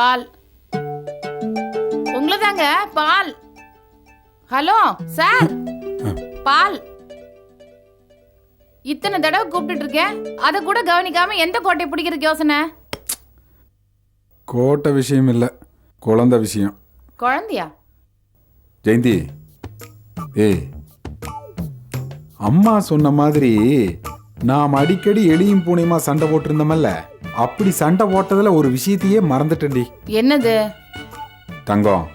Paul. உங்களுதாங்க பால். Hello sir. பால். இத்தனை தடவை கூப்பிட்டுட்டு இருக்கேன். அதை கூட கவனிக்காம எந்த கோட்டை பிடிக்கிறதுக்கு யோசனை? கோட்டை விஷயம் இல்லை குழந்தை விஷயம். குழந்தையா? ஜெயந்தி ஏய் அம்மா சொன்ன மாதிரி நாம் அடிக்கடி எலியும் பூனையுமா சண்டை போட்டிருந்தோமல்ல? அப்படி சண்டை போட்டதுல ஒரு விஷயத்தையே மறந்துட்டேன்டி. என்னது? தங்கம்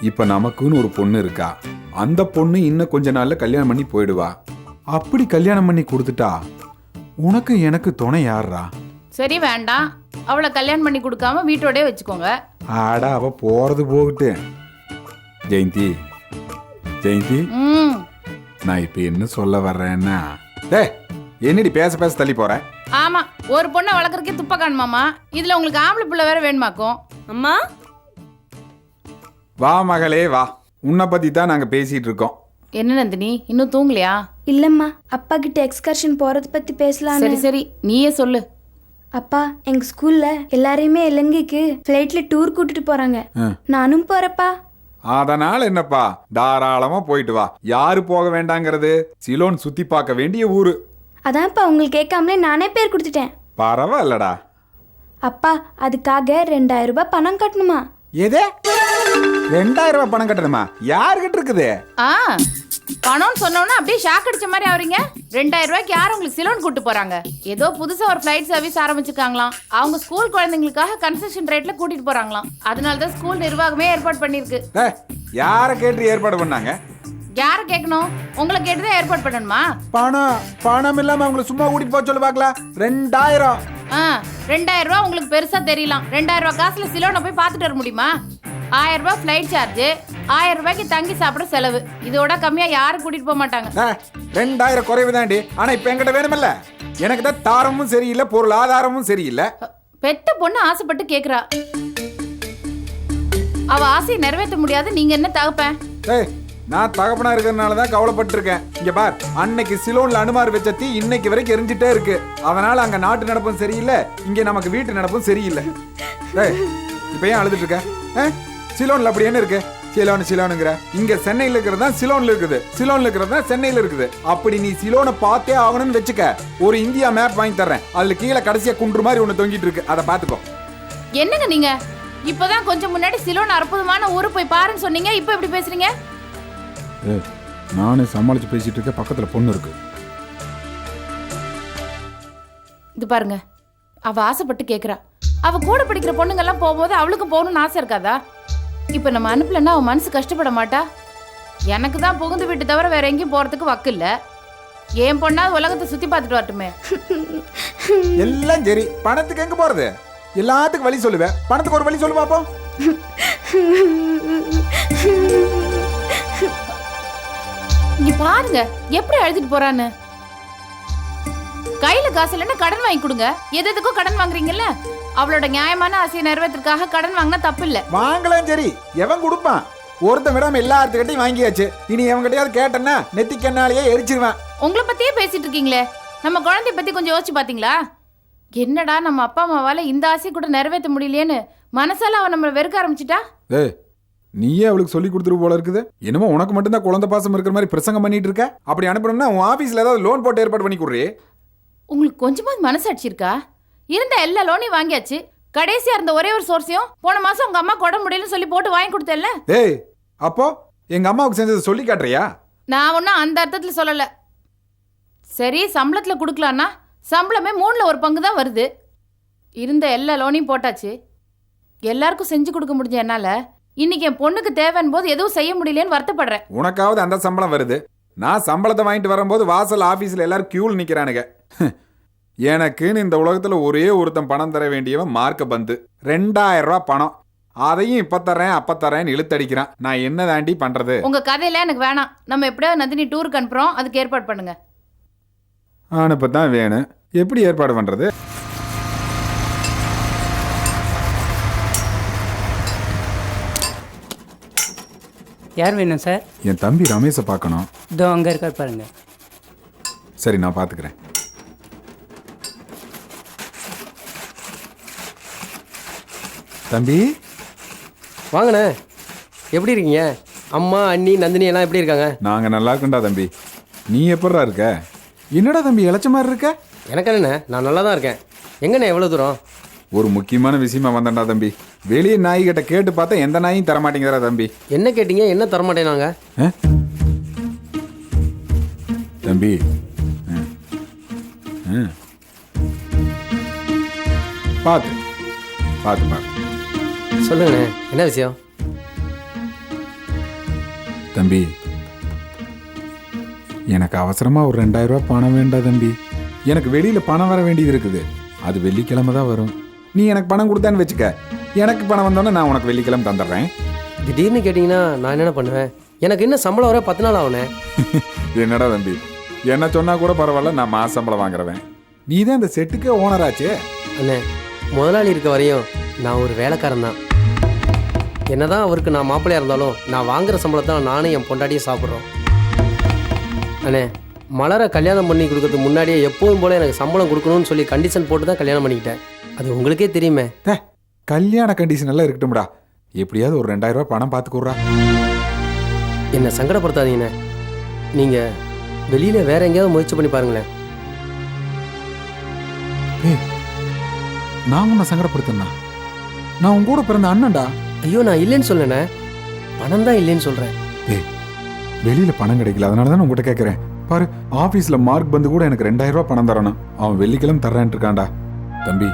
இப்ப நமக்குன்னு ஒரு பொண்ணு இருக்கா. அந்த பொண்ணு இன்னும் கொஞ்ச நாள்ல கல்யாணம் பண்ணி போயிடுவா. அப்படி கல்யாணம் பண்ணி கொடுத்துட்டா உனக்கு எனக்கு துணை யாருடா சரி வேண்டாம். அவளை கல்யாணம் பண்ணி கொடுக்காம வீட்டோடயே வச்சுக்கோங்க. ஆடா அவ போறது போகட்டு ஜெயந்தி ஜெயந்தி. ம். நான் இப்ப என்ன சொல்ல வர்றேன்னா டே என்னடி பேச பேச தள்ளி போற? ஆமா ஒரு பொண்ணை வளர்க்குறக்கே துப்ப காணுமாமா? இதுல உங்களுக்கு ஆம்பளை பிள்ளை வேற வேணுமாக்கும்? அம்மா? வா மகளே வா. உன்னை பத்தி தான் நாங்க பேசிட்டு இருக்கோம். என்ன நந்தினி இன்னும் தூங்கலையா? இல்லம்மா அப்பா கிட்ட எக்ஸ்கர்ஷன் போறத பத்தி பேசலாம்னு சரி சரி நீயே சொல்லு. அப்பா எங்க ஸ்கூல்ல எல்லாரையுமே இலங்கைக்கு ஃப்ளைட்ல டூர் கூட்டிட்டு போறாங்க. நானும் போறப்பா அதனால என்னப்பா? தாராளமா போயிட்டு வா. யாரு போக வேண்டாங்கிறது? சிலோன் சுத்தி பார்க்க வேண்டிய ஊரு. அதான்ப்பா உங்களுக்கு கேட்காமலே நானே பேர் கொடுத்துட்டேன். பரவாயில்லடா. அப்பா அதுக்காக ரெண்டாயிரம் ரூபாய் பணம் கட்டணுமா? எதே? ரெண்டாயிரம் ரூபாய் பணம் கட்டணுமா? யாருகிட்ட இருக்குது? ஆ பணம்னு சொன்னோன்னா அப்படியே ஷாக் அடிச்ச மாதிரி ஆவறீங்க. ரெண்டாயிரம் ரூபாய்க்கு யார் உங்களுக்கு சிலோன் கூட்டு போறாங்க? ஏதோ புதுசா ஒரு ஃபிளைட் சர்வீஸ் ஆரம்பிச்சிருக்காங்களாம். அவங்க ஸ்கூல் குழந்தைங்களுக்காக கன்செஷன் ரேட்ல கூட்டிட்டு போறாங்களாம். அதனால தான் ஸ்கூல் நிர்வாகமே ஏற்பாடு பண்ணிருக்கு ஏய், யாரை கேட்டு ஏற்பாடு பண்ணாங்க? யாரை கேட்கணும்? உங்களை கேட்டுதான் ஏற்பாடு பண்ணணுமா? பணம் பணம் இல்லாம அவங்கள சும்மா கூட்டிட்டு போக சொல்லு பார்க்கலாம் ரெண்டாயிரம். ஆ ரெண்டாயிரம் ரூபாய் உங்களுக்கு பெருசா தெரியலாம். ரெண்டாயிரம் ரூபாய் காசுல சிலோனை போய் பார்த்துட்டு வர முடியுமா? ஆயிரம் ரூபாய் ஃபிளைட் சார்ஜ் ஆயிரம் ரூபாய்க்கு தங்கி சாப்பிட செலவு. இதோட கம்மியா யாரும் கூட்டிட்டு போக மாட்டாங்க. ரெண்டாயிரம் குறைவு தாண்டி ஆனா இப்ப என்கிட்ட வேணுமில்ல. எனக்கு தான் தாரமும் சரியில்லை பொருளாதாரமும் சரியில்லை. பெத்த பொண்ணு ஆசைப்பட்டு கேக்குறா. அவ ஆசையை நிறைவேற்ற முடியாது. நீங்க என்ன தகப்பேன்? நான் தகப்பனா இருக்கிறதுனால தான் கவலைப்பட்டிருக்கேன். இங்க பார் அன்னைக்கு சிலோன்ல அனுமார் வச்ச தீ இன்னைக்கு வரைக்கும் எரிஞ்சிட்டே இருக்கு. அதனால அங்க நாட்டு நடப்பும் சரியில்லை இங்க நமக்கு வீட்டு நடப்பும் சரியில்லை. ஏய் இப்ப ஏன் அழுதுட்டு இருக்க? ஆ? சிலோன்ல அப்படி என்ன இருக்கு? சிலோன் சிலோனுங்கிற இங்க சென்னையில இருக்கிறது தான் சிலோன்ல இருக்குது. சிலோன்ல இருக்கிறது தான் சென்னையில இருக்குது. அப்படி நீ சிலோனை பார்த்தே ஆகணும்னு வச்சுக்க ஒரு இந்தியா மேப் வாங்கி தர்றேன். அதுல கீழே கடைசியா குன்று மாதிரி ஒண்ணு தொங்கிட்டு இருக்கு. அதை பாத்துக்கோ. என்னங்க நீங்க? இப்பதான் கொஞ்சம் முன்னாடி சிலோன் அற்புதமான ஊரு போய் பாருன்னு சொன்னீங்க இப்போ இப்படி பேசுறீங்க? நானே சமாளிச்சு பேசிட்டு இருக்க பக்கத்துல பொண்ணு இருக்கு. இது பாருங்க அவ ஆசைப்பட்டு கேக்குறா. அவ கூட படிக்கிற பொண்ணுங்கெல்லாம் போகும்போது அவளுக்கு போகணும்னு ஆசை இருக்காதா? இப்ப நம்ம அனுப்பலன்னா அவ மனசு கஷ்டப்பட மாட்டா? எனக்கு தான் புகுந்து வீட்டு தவிர வேற எங்கேயும் போறதுக்கு வக்கு இல்ல. என் பொண்ணா உலகத்தை சுத்தி பார்த்துட்டு வரட்டுமே. எல்லாம் சரி. பணத்துக்கு எங்க போறது? எல்லாத்துக்கும் வழி சொல்லுவேன். பணத்துக்கு ஒரு வழி சொல்லு பாப்போம். இங்க பாருங்க எப்படி அழுதுட்டு போறான்னு. கையில காசு இல்லைன்னா கடன் வாங்கி கொடுங்க. எது கடன் வாங்குறீங்கல்ல? அவளோட நியாயமான ஆசையை நிறைவேற்றுறதுக்காக கடன் வாங்கினா தப்பு இல்ல வாங்கலாம் சரி எவன் கொடுப்பான்? ஒருத்தன் விடாம எல்லாத்துக்கிட்டையும் வாங்கியாச்சு. இனி எவன்கிட்டயாவது கேட்டேன்னா நெத்தி கண்ணாலேயே எரிச்சிருவேன். உங்களை பத்தியே பேசிட்டு இருக்கீங்களே. நம்ம குழந்தைய பத்தி கொஞ்சம் யோசிச்சு பாத்தீங்களா? என்னடா நம்ம அப்பா அம்மாவால இந்த ஆசை கூட நிறைவேற்ற முடியலையேன்னு மனசால அவன் நம்மளை வெறுக்க ஆரம்பிச்சிட்டா? நீயே அவளுக்கு சொல்லி கொடுத்துரு போல இருக்குது. என்னமோ உனக்கு மட்டும்தான் குழந்தை பாசம் இருக்கிற மாதிரி பிரசங்கம் பண்ணிட்டு இருக்க? அப்படி அனுப்பணும்னா உன் ஆபீஸ்ல ஏதாவது லோன் போட்டு ஏற்பாடு பண்ணி கொடுறே. உங்களுக்கு கொஞ்சமாவது மனசாட்சி இருக்கா? இருந்த எல்லா லோனையும் வாங்கியாச்சு. கடைசியா இருந்த ஒரே ஒரு சோர்ஸையும் போன மாசம் உங்க அம்மா கொட முடியலன்னு சொல்லி போட்டு வாங்கி கொடுத்தேல்ல ஏய் அப்போ எங்க அம்மாவுக்கு செஞ்சதை சொல்லி காட்டுறியா? நான் ஒன்றும் அந்த அர்த்தத்துல சொல்லல. சரி சம்பளத்துல கொடுக்கலான்னா சம்பளமே மூணுல ஒரு பங்கு தான் வருது. இருந்த எல்லா லோனையும் போட்டாச்சு. எல்லாருக்கும் செஞ்சு கொடுக்க முடிஞ்ச என்னால இன்னைக்கு என் பொண்ணுக்கு தேவைன்னு போது எதுவும் செய்ய முடியலன்னு வருத்தப்படுறேன். உனக்காவது அந்த சம்பளம் வருது. நான் சம்பளத்தை வாங்கிட்டு வரும்போது வாசல் ஆபீஸ்ல எல்லாரும் கியூல் நிக்கிறானுங்க. எனக்குன்னு இந்த உலகத்துல ஒரே ஒருத்தன் பணம் தர வேண்டியவன் மார்க்க பந்து. ரெண்டாயிரம் ரூபாய் பணம். அதையும் இப்ப தரேன் அப்ப தரேன்னு இழுத்தடிக்கிறான். நான் என்ன தாண்டி பண்றது? உங்க கதையில எனக்கு வேணாம். நம்ம எப்படியாவது நந்தினி டூருக்கு அனுப்புறோம். அதுக்கு ஏற்பாடு பண்ணுங்க. அனுப்பத்தான் வேணும் எப்படி ஏற்பாடு பண்றது? யார் வேணும் சார்? என் தம்பி ரமேஷை பார்க்கணும். இதோ அங்கே இருக்கார் பாருங்க. சரி நான் பாத்துக்கிறேன் தம்பி? வாங்கண்ணே. எப்படி இருக்கீங்க? அம்மா அண்ணி நந்தினி எல்லாம் எப்படி இருக்காங்க? நாங்க நல்லா இருக்கோம்டா தம்பி. நீ எப்படிடா இருக்க? என்னடா தம்பி இளைச்ச மாதிரி இருக்க? எனக்கு என்னண்ணே நான் நல்லா தான் இருக்கேன். எங்கண்ணே எவ்வளோ தூரம்? ஒரு முக்கியமான விஷயமா வந்தேன்டா தம்பி. வெளியே நாய்கிட்ட கேட்டு பார்த்தா எந்த நாயும் தர மாட்டேங்கிறா தம்பி. என்ன கேட்டீங்க? என்ன தரமாட்டேன் நாங்கள் ஆ? தம்பி. பார்த்து பார்த்து பார்த்து சொல்லுங்கண்ணே என்ன விஷயம்? தம்பி எனக்கு அவசரமா ஒரு ரெண்டாயிரம் ரூபாய் பணம் வேண்டாம் தம்பி. எனக்கு வெளியில பணம் வர வேண்டியது இருக்குது. அது வெள்ளிக்கிழமை தான் வரும். நீ எனக்கு பணம் கொடுத்தான்னு வச்சுக்க. எனக்கு பணம் வந்தோன்னே நான் உனக்கு வெள்ளிக்கிழமை தந்துடுறேன். திடீர்னு கேட்டிங்கன்னா நான் என்னென்ன பண்ணுவேன்? எனக்கு இன்னும் சம்பளம் வர பத்து நாள் ஆகுண்ணே என்னடா தம்பி என்ன சொன்னா கூட பரவாயில்ல நான் மாச சம்பளம் வாங்குறவன். நீ தான் இந்த செட்டுக்கே ஓனராச்சே அண்ணே முதலாளி இருக்க வரையும் நான் ஒரு வேலைக்காரன் தான். என்னதான் அவருக்கு நான் மாப்பிள்ளையா இருந்தாலும் நான் வாங்குற சம்பளத்தை நானும் என் பொண்டாட்டியும் சாப்பிட்றோம். அண்ணே மலரை கல்யாணம் பண்ணி கொடுக்கறதுக்கு முன்னாடியே எப்பவும் போல எனக்கு சம்பளம் கொடுக்கணும்னு சொல்லி கண்டிஷன் போட்டு தான் கல்யாணம் பண்ணிக்கிட்டேன். அது உங்களுக்கே தெரியுமே. கல்யாண கண்டிஷன் எல்லாம் இருக்கட்டும்டா. எப்படியாவது ஒரு ரெண்டாயிரம் ரூபாய் பணம் பார்த்துக்கூடா என்னை சங்கடப்படுத்தாதீங்கண்ணே நீங்கள் வெளியில் வேற எங்கேயாவது முயற்சி பண்ணி பாருங்களேன். நான் உன்னை சங்கடப்படுத்தினா நான் உன் கூட பிறந்த அண்ணன்டா. ஐயோ நான் இல்லைன்னு சொல்லண்ணே பணம் தான் இல்லைன்னு சொல்கிறேன் டேய் வெளியில பணம் கிடைக்கல. அதனால தான் உங்ககிட்ட கேட்குறேன் பாரு ஆபீஸ்ல மார்க் வந்து கூட எனக்கு ரெண்டாயிரம் ரூபாய் பணம் தரணும். அவன் வெள்ளிக்கிழமை தர்றேன்ட்டு இருக்கான்டா. தம்பி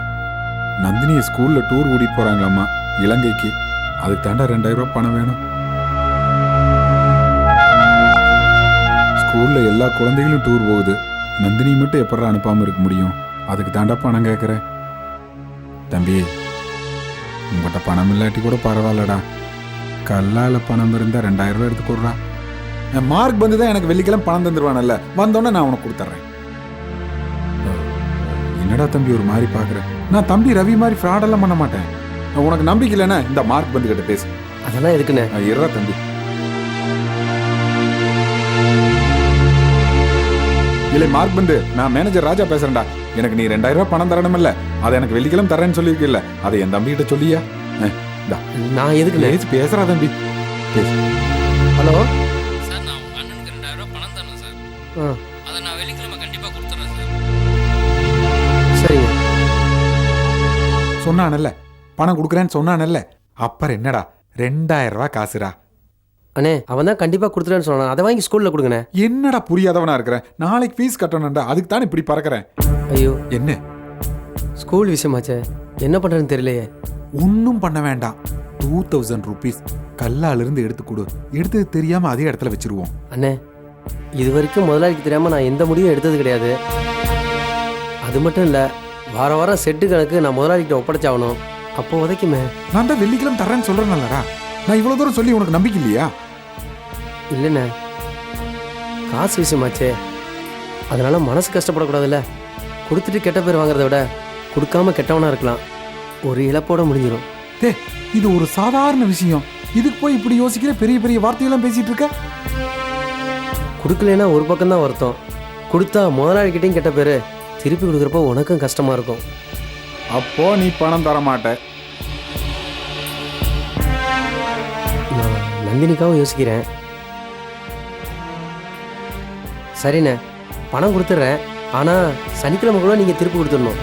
நந்தினியை ஸ்கூலில் டூர் ஓடி போகிறாங்களாம்மா இலங்கைக்கு. அதுக்கு தாண்டா ரெண்டாயிரம் ரூபா பணம் வேணும். ஸ்கூலில் எல்லா குழந்தைகளும் டூர் போகுது. நந்தினி மட்டும் எப்படா அனுப்பாமல் இருக்க முடியும்? அதுக்கு தாண்டா பணம் கேட்குறேன் தம்பி உங்கள்கிட்ட பணம் இல்லாட்டி கூட பரவாயில்லடா. கல்லால் பணம் இருந்தால் ரெண்டாயிரம் ரூபா எடுத்துக்கொடுறா என் மார்க் வந்து தான் எனக்கு வெள்ளிக்கிழமை பணம் தந்துடுவானல்ல வந்தோடனே நான் உனக்கு கொடுத்துட்றேன் என்னடா தம்பி ஒரு மாதிரி பாக்குற நான் தம்பி ரவி மாதிரி ஃப்ராடெல்லாம் பண்ண மாட்டேன். உனக்கு நம்பிக்கை இல்லைன்னா இந்த மார்க் வந்து கிட்ட பேசு. அதெல்லாம் எதுக்குண்ணே? இருறா தம்பி. இல்லை மார்க் பந்து நான் மேனேஜர் ராஜா பேசுறேன்டா. எனக்கு நீ ரெண்டாயிரம் ரூபாய் பணம் தரணுமில்ல. அதை எனக்கு வெள்ளிக்கிழமை தரேன்னு சொல்லியிருக்கில்ல. அதை என் தம்பி கிட்ட சொல்லியா. நான் எதுக்குண்ணே? பேசு பேசுறா தம்பி. பேசு. ஹலோ? சார் நான் அண்ணனுக்கு ரெண்டாயிரம் ரூபாய் பணம் தரணும் சார். சொன்னானல்ல. பணம் கொடுக்குறேன்னு சொன்னானல்ல. அப்புறம் என்னடா? ரெண்டாயிரம் ரூபாய் காசுடா. அண்ணே அவன் தான் கண்டிப்பாக கொடுத்துறேன்னு சொன்னான். அதை வாங்கி ஸ்கூலில் கொடுங்கண்ணே. என்னடா புரியாதவனா இருக்கிற? நாளைக்கு ஃபீஸ் கட்டணும்டா. அதுக்கு தானே இப்படி பறக்கிறேன். ஐயோ. என்ன? ஸ்கூல் விஷயமாச்சே. என்ன பண்ணுறதுன்னு தெரியலையே. ஒன்றும் பண்ண வேண்டாம். Two thousand rupees. கல்லால இருந்து எடுத்து கொடு. எடுத்தது தெரியாம அதே இடத்துல வச்சிருவோம். அண்ணே இது வரைக்கும் முதலாளிக்கு தெரியாமல் நான் எந்த முடிவும் எடுத்தது கிடையாது. அது மட்டும் இல்லை வார வாரம் செட்டு கணக்கு நான் முதலாளிகிட்ட ஒப்படைச்சாகணும். அப்போ உதைக்குமே. நான் தான் வெள்ளிக்கிழமை தரேன்னு சொல்றேன்லடா. நான் இவ்வளவு தூரம் சொல்லி உனக்கு நம்பிக்கை இல்லையா? இல்லைண்ணே. காசு விஷயமாச்சே. அதனால மனசு கஷ்டப்படக்கூடாதுல்ல. கொடுத்துட்டு கெட்ட பேர் வாங்குறத விட கொடுக்காம கெட்டவனா இருக்கலாம். ஒரு இழப்போட முடிஞ்சிடும் டே இது ஒரு சாதாரண விஷயம். இதுக்கு போய் இப்படி யோசிக்கிற பெரிய பெரிய வார்த்தையெல்லாம் பேசிட்டு இருக்க? கொடுக்கலனா ஒரு பக்கம் தான் வருத்தம். கொடுத்தா முதலாளிகிட்டையும் கெட்ட பேர். திருப்பி கொடுக்குறப்போ உனக்கும் கஷ்டமா இருக்கும். அப்போ நீ பணம் தர மாட்ட நான் நந்தினிக்காவும் யோசிக்கிறேன். சரிண்ணே பணம் கொடுத்துட்றேன். ஆனால் சனிக்கிழமை கூட நீங்கள் திருப்பி கொடுத்துடணும்.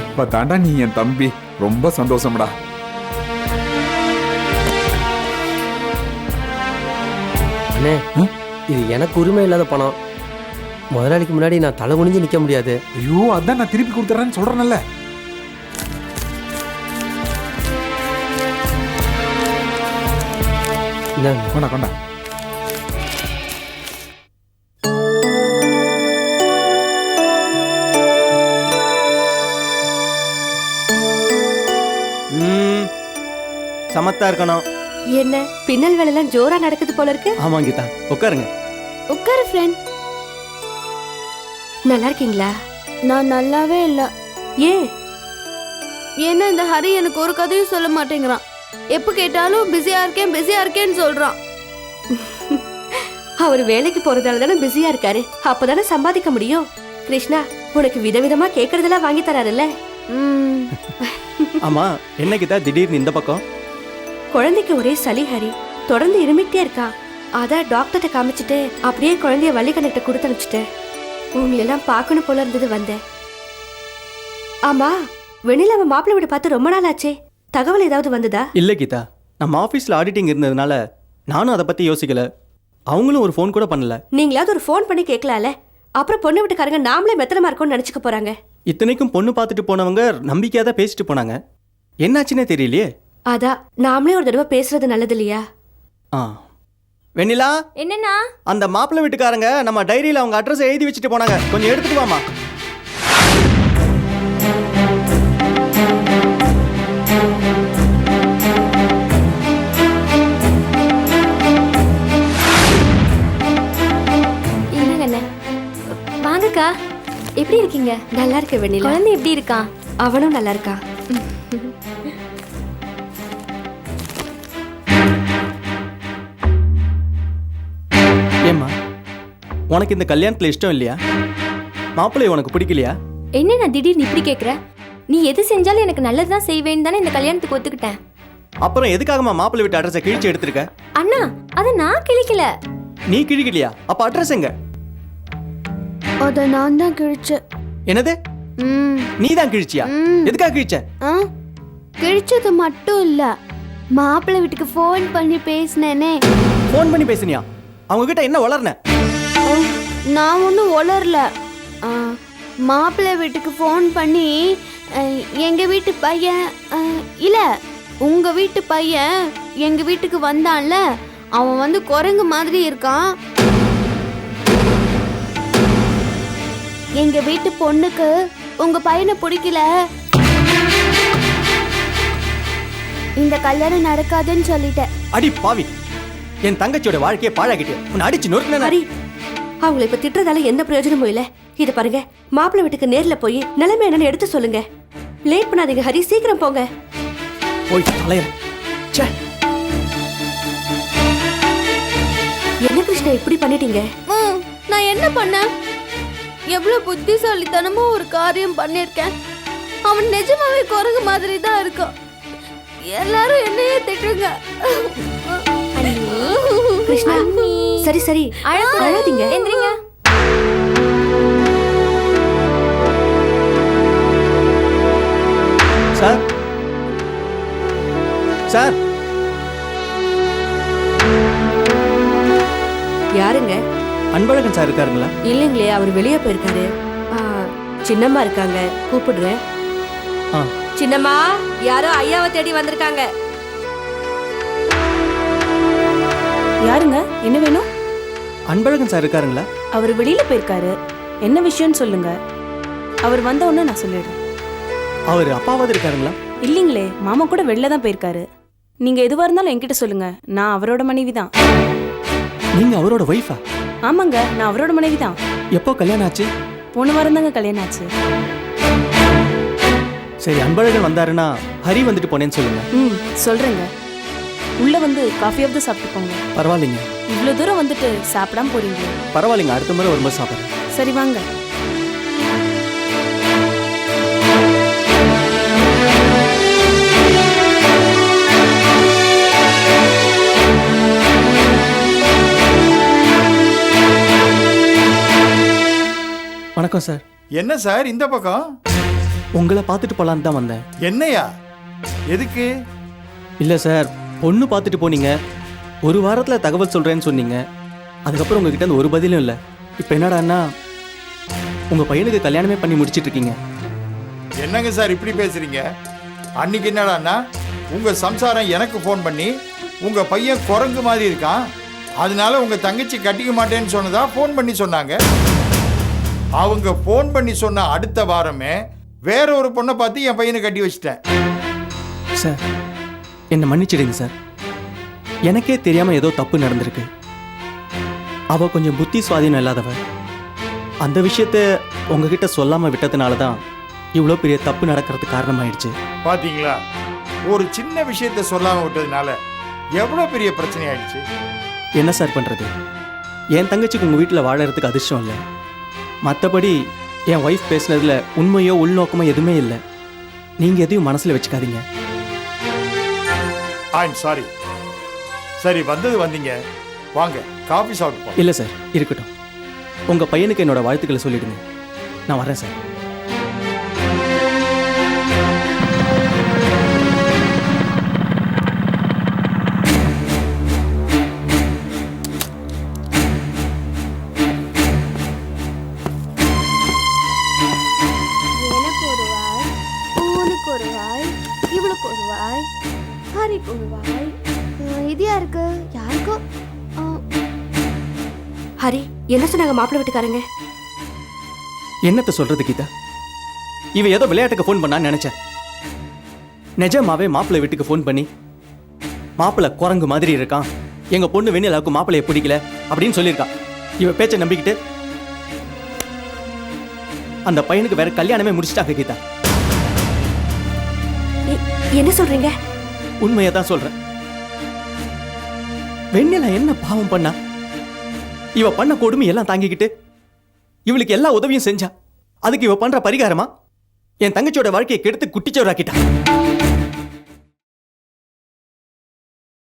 இப்ப தாண்டா நீ என் தம்பி. ரொம்ப சந்தோஷம்டா. அண்ணே? இது எனக்கு உரிமை இல்லாத பணம். முதலாளிக்கு முன்னாடி நான் தலை குனிஞ்சு நிற்க முடியாது. ஐயோ அதான் நான் திருப்பி கொடுத்துறேன்னு சொல்றேன்ல. இந்தாங்க. கொண்டா கொண்டா. ம் சமத்தா இருக்கணும். என்ன பின்னல் வேலைலாம் ஜோரா நடக்குது போல இருக்கு. ஆமாம் கீதா உட்காருங்க. உட்காரு ஃப்ரெண்ட் நல்லா இருக்கீங்களா நான் நல்லாவே இல்லை. ஏன்? ஏன்னா இந்த ஹரி எனக்கு ஒரு கதையும் சொல்ல மாட்டேங்கிறான். எப்போ கேட்டாலும் பிஸியா இருக்கேன் பிஸியா இருக்கேன்னு சொல்றான். அவர் வேலைக்கு போறதால தானே பிஸியா இருக்காரு. அப்பதானே சம்பாதிக்க முடியும். கிருஷ்ணா உனக்கு விதவிதமா கேக்குறதெல்லாம் வாங்கி தராருல்ல? ம், ஆமா என்ன கீதா திடீர்னு இந்த பக்கம்? குழந்தைக்கு ஒரே சளி ஹரி. தொடர்ந்து இருமிட்டே இருக்கா. அதான் டாக்டர்கிட்ட காமிச்சிட்டு அப்படியே குழந்தைய வள்ளிக்கணக்கிட்ட கொடுத்து அனுப்பிச்சிட்டேன். உங்களெல்லாம் பார்க்கணும் போல இருந்தது வந்தேன் ஆமா வெளியில அவன் மாப்பிள்ளை வீடு பார்த்து ரொம்ப நாள் ஆச்சே. தகவல் ஏதாவது வந்ததா? இல்லை கீதா நம்ம ஆஃபீஸில் ஆடிட்டிங் இருந்ததுனால நானும் அதை பற்றி யோசிக்கல. அவங்களும் ஒரு ஃபோன் கூட பண்ணல. நீங்களாவது ஒரு ஃபோன் பண்ணி கேட்கலாம்ல? அப்புறம் பொண்ணு வீட்டுக்காரங்க நாமளே மெத்தனமா இருக்கோம்னு நினைச்சுக்க போறாங்க. இத்தனைக்கும் பொண்ணு பார்த்துட்டு போனவங்க நம்பிக்கையாக தான் பேசிட்டு போனாங்க. என்னாச்சுன்னே தெரியலையே. அதான் நாமளே ஒரு தடவை பேசுறது நல்லது இல்லையா? ஆ. வெண்ணிலா? என்னண்ணா? அந்த மாப்பிள்ளை வீட்டுக்காரங்க நம்ம டைரியில் அவங்க அட்ரஸ் எழுதி வச்சுட்டு போனாங்க. கொஞ்சம் எடுத்துட்டு வாமா என்னங்க அண்ணே வாங்கக்கா. எப்படி இருக்கீங்க? நல்லா இருக்க வெண்ணிலா. குழந்தை எப்படி இருக்கா? அவனும் நல்லா இருக்கான். உனக்கு இந்த கல்யாணத்தில் இஷ்டம் இல்லையா? மாப்பிள்ளை உனக்கு பிடிக்கலையா? என்ன நான் திடீர்னு இப்படி கேக்குற? நீ எது செஞ்சாலும் எனக்கு நல்லதுதான் செய்வேன்னு தானே இந்த கல்யாணத்துக்கு ஒத்துக்கிட்டேன். அப்புறம் எதுக்காகம்மா மாப்பிள்ளை வீட்டு அட்ரஸை கிழிச்சு எடுத்திருக்க? அண்ணா அதை நான் கிழிக்கல. நீ கிழிக்கலையா? அப்ப அட்ரஸ் எங்க? அதை நான் தான் கிழிச்சேன். என்னது? ம். நீ தான் கிழிச்சியா? ம். எதுக்காக கிழிச்ச? ஆ? கிழிச்சது மட்டும் இல்ல. மாப்பிள்ளை வீட்டுக்கு ஃபோன் பண்ணி பேசினேனே. ஃபோன் பண்ணி பேசுனியா? அவங்க கிட்ட என்ன வளர்ன? நான் ஒன்றும் உளரல ஆ, மாப்பிள்ளை வீட்டுக்கு ஃபோன் பண்ணி அஹ், எங்க வீட்டு பையன் இல்ல உங்க வீட்டு பையன் எங்க வீட்டுக்கு வந்தான்ல அவன் வந்து குரங்கு மாதிரி இருக்கான். எங்க வீட்டு பொண்ணுக்கு உங்க பையனை பிடிக்கல. இந்த கல்யாணம் நடக்காதுன்னு சொல்லிட்டேன். அடி பாவி. என் தங்கச்சியோட வாழ்க்கையை பாழாக்கிட்டு உன்னை அடிச்சு நொறுக்கின அவங்கள இப்ப திட்டுறதால எந்த பிரயோஜனமும் இல்ல. இத பாருங்க மாப்பிள்ளை வீட்டுக்கு நேர்ல போய் நிலைமை என்னன்னு எடுத்து சொல்லுங்க. லேட் பண்ணாதீங்க ஹரி. சீக்கிரம் போங்க. போய் தலையிற ச்சே. என்ன கிருஷ்ணா இப்படி பண்ணிட்டீங்க? ம், நான் என்ன பண்ணேன்? எவ்வளவு புத்திசாலித்தனமா ஒரு காரியம் பண்ணிருக்கேன் அவன் நிஜமாவே குரங்கு மாதிரி தான் இருக்கான். எல்லாரும் என்னையே திட்டுங்க. கிருஷ்ணா. சரி சரி. அழாதீங்க எந்திரிங்க. சார். சார். யாருங்க? அன்பழகன் சார் இருக்காருங்களா? இல்லைங்களே அவர் வெளியே போயிருக்காரு. ஆ, சின்னம்மா இருக்காங்க. கூப்பிடுறேன். ஆ. சின்னம்மா யாரோ ஐயாவை தேடி வந்திருக்காங்க. யாருங்க? என்ன வேணும்? அன்பழகன் சார் இருக்காருங்களா? அவர் வெளியில போயிருக்காரு. என்ன விஷயம்னு சொல்லுங்க. அவர் வந்த உடனே நான் சொல்லிடுறேன். அவர் அப்பாவது இருக்காருங்களா? இல்லைங்களே மாமா கூட வெளில தான் போயிருக்காரு. நீங்க எதுவா இருந்தாலும் என்கிட்ட சொல்லுங்க. நான் அவரோட மனைவி தான். நீங்க அவரோட ஒய்ஃபா ஆமாங்க நான் அவரோட மனைவி தான். எப்போ கல்யாணம் ஆச்சு? போன வாரம் தாங்க கல்யாணம் ஆச்சு. சரி அன்பழகன் வந்தாருன்னா ஹரி வந்துட்டு போனேன்னு சொல்லுங்க. ம் சொல்றேங்க. உள்ள வந்து காஃபியாவது சாப்பிட்டு போங்க பரவாயில்லைங்க. இவ்வளோ தூரம் வந்துட்டு சாப்பிடாம போறீங்க. பரவாயில்லைங்க அடுத்த முறை வரும்போது சாப்பிட்றேன். சரி வாங்க. வணக்கம் சார். என்ன சார்? இந்த பக்கம்? உங்களை பார்த்துட்டு போலான்னு தான் வந்தேன். என்னையா? எதுக்கு? இல்லை சார். பொண்ணு பார்த்துட்டு போனீங்க. ஒரு வாரத்தில் தகவல் சொல்கிறேன்னு சொன்னீங்க. அதுக்கப்புறம் உங்ககிட்ட இருந்து ஒரு பதிலும் இல்லை. இப்போ என்னடான்னா உங்கள் பையனுக்கு கல்யாணமே பண்ணி முடிச்சிட்டு இருக்கீங்க என்னங்க சார் இப்படி பேசுறீங்க? அன்னைக்கு என்னடான்னா உங்க சம்சாரம் எனக்கு ஃபோன் பண்ணி உங்க பையன் குரங்கு மாதிரி இருக்கான். அதனால உங்க தங்கச்சி கட்டிக்க மாட்டேன்னு சொன்னதா ஃபோன் பண்ணி சொன்னாங்க. அவங்க ஃபோன் பண்ணி சொன்ன அடுத்த வாரமே வேற ஒரு பொண்ணை பார்த்து என் பையனை கட்டி வச்சிட்டேன். சார் என்னை மன்னிச்சிடுங்க சார். எனக்கே தெரியாமல் ஏதோ தப்பு நடந்திருக்கு. அவள் கொஞ்சம் புத்தி சுவாதீனம் இல்லாதவ. அந்த விஷயத்த உங்ககிட்ட சொல்லாமல் விட்டதுனால தான் இவ்வளோ பெரிய தப்பு நடக்கிறதுக்கு காரணமாயிடுச்சு. பாத்தீங்களா? ஒரு சின்ன விஷயத்த சொல்லாம விட்டதுனால எவ்வளவு பெரிய பிரச்சனை ஆயிடுச்சு என்ன சார் பண்ணுறது என் தங்கச்சிக்கு உங்கள் வீட்டில் வாழறதுக்கு அதிர்ஷ்டம் இல்லை. மற்றபடி என் ஒய்ஃப் பேசுனதுல உண்மையோ உள்நோக்கமோ எதுவுமே இல்லை. நீங்கள் எதையும் மனசில் வச்சுக்காதீங்க. ஐம் சாரி சரி வந்தது வந்தீங்க. வாங்க காஃபி சாப்பிட்டு இல்லை சார். இருக்கட்டும். உங்கள் பையனுக்கு என்னோட வாழ்த்துக்களை சொல்லிடுங்க. நான் வரேன் சார். சொன்னாங்க மாப்பிள்ளை வீட்டுக்காரங்க. என்னத்த சொல்றது கீதா? இவ ஏதோ விளையாட்டுக்கு ஃபோன் பண்ணான்னு நினைச்சேன். நிஜமாவே மாப்பிள்ளை வீட்டுக்கு ஃபோன் பண்ணி மாப்பிள்ளை குரங்கு மாதிரி இருக்கான். எங்க பொண்ணு வெண்ணிலாவுக்கு மாப்பிள்ளைய பிடிக்கல அப்படின்னு சொல்லியிருக்கான் இவ பேச்சை நம்பிக்கிட்டு அந்த பையனுக்கு வேற கல்யாணமே முடிச்சிட்டாங்க கீதா. என்ன சொல்றீங்க? உண்மையை தான் சொல்றேன். வெண்ணிலா என்ன பாவம் பண்ணா? இவ பண்ண கொடுமை எல்லாம் தாங்கிக்கிட்டு இவளுக்கு எல்லா உதவியும் செஞ்சா. அதுக்கு இவ பண்ற பரிகாரமா? என் தங்கச்சியோட வாழ்க்கையை கெடுத்து குட்டிச்சோராக்கிட்டா.